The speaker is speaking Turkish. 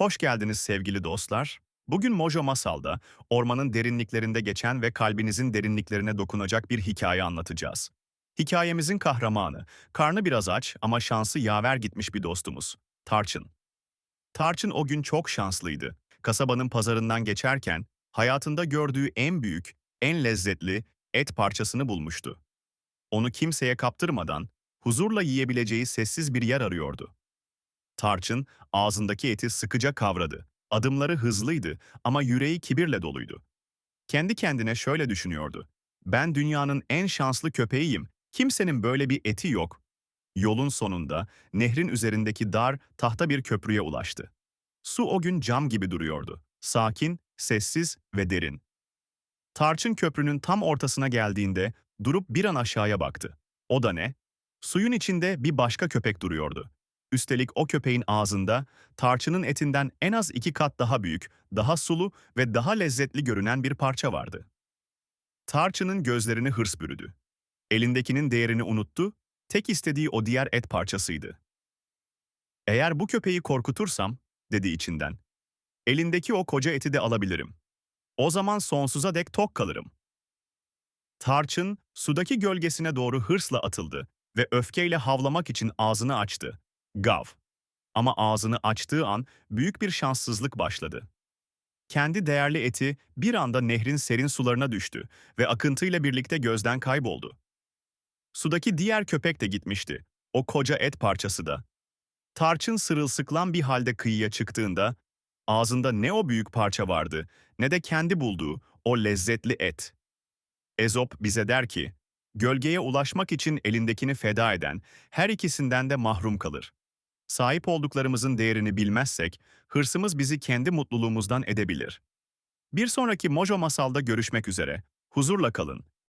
Hoş geldiniz sevgili dostlar. Bugün Mojo Masal'da ormanın derinliklerinde geçen ve kalbinizin derinliklerine dokunacak bir hikaye anlatacağız. Hikayemizin kahramanı, karnı biraz aç ama şansı yaver gitmiş bir dostumuz, Tarçın. Tarçın o gün çok şanslıydı. Kasabanın pazarından geçerken hayatında gördüğü en büyük, en lezzetli et parçasını bulmuştu. Onu kimseye kaptırmadan huzurla yiyebileceği sessiz bir yer arıyordu. Tarçın ağzındaki eti sıkıca kavradı. Adımları hızlıydı ama yüreği kibirle doluydu. Kendi kendine şöyle düşünüyordu. Ben dünyanın en şanslı köpeğiyim. Kimsenin böyle bir eti yok. Yolun sonunda nehrin üzerindeki dar tahta bir köprüye ulaştı. Su o gün cam gibi duruyordu. Sakin, sessiz ve derin. Tarçın köprünün tam ortasına geldiğinde durup bir an aşağıya baktı. O da ne? Suyun içinde bir başka köpek duruyordu. Üstelik o köpeğin ağzında tarçının etinden en az iki kat daha büyük, daha sulu ve daha lezzetli görünen bir parça vardı. Tarçının gözlerini hırs bürüdü. Elindekinin değerini unuttu, tek istediği o diğer et parçasıydı. Eğer bu köpeği korkutursam, dedi içinden, elindeki o koca eti de alabilirim. O zaman sonsuza dek tok kalırım. Tarçın, sudaki gölgesine doğru hırsla atıldı ve öfkeyle havlamak için ağzını açtı. Gav. Ama ağzını açtığı an büyük bir şanssızlık başladı. Kendi değerli eti bir anda nehrin serin sularına düştü ve akıntıyla birlikte gözden kayboldu. Sudaki diğer köpek de gitmişti. O koca et parçası da. Tarçın sırılsıklam bir halde kıyıya çıktığında ağzında ne o büyük parça vardı ne de kendi bulduğu o lezzetli et. Ezop bize der ki, gölgeye ulaşmak için elindekini feda eden her ikisinden de mahrum kalır. Sahip olduklarımızın değerini bilmezsek, hırsımız bizi kendi mutluluğumuzdan edebilir. Bir sonraki Mojo Masal'da görüşmek üzere. Huzurla kalın.